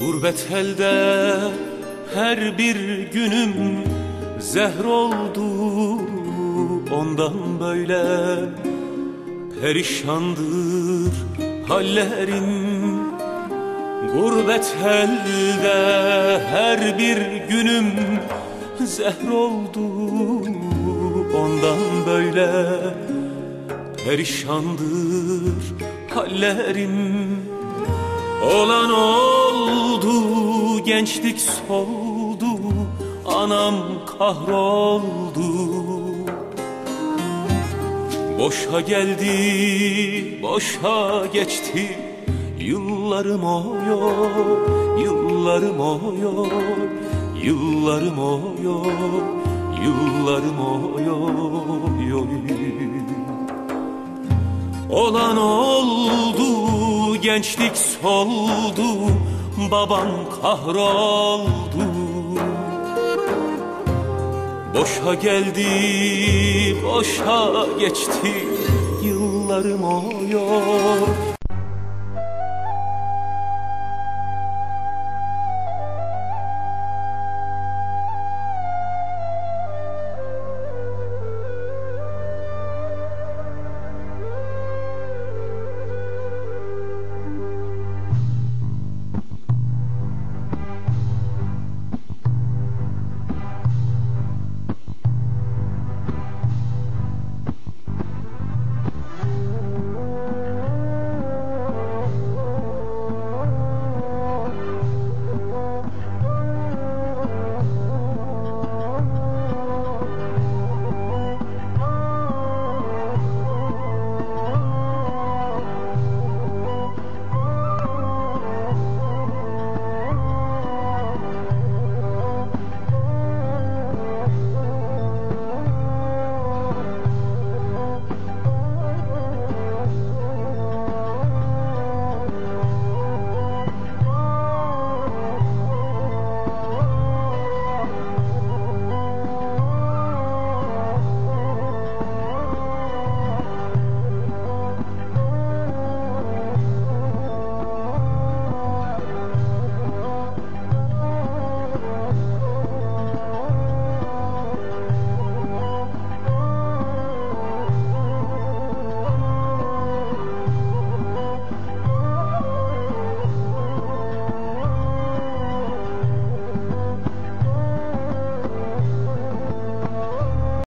Gurbet elde her bir günüm zehr oldu. Ondan böyle Perişandır hallerin. Gurbet elde her bir günüm zehr oldu. Ondan böyle Perişandır hallerim Olan oldu gençlik soldu Anam kahroldu. Boşa geldi, boşa geçti Yıllarım oyor, yıllarım oyor Yıllarım oyor, yıllarım oyor. Olan oldu, gençlik soldu Babam kahroldu. Boşa geldi, boşa geçti. Yıllarım oyor,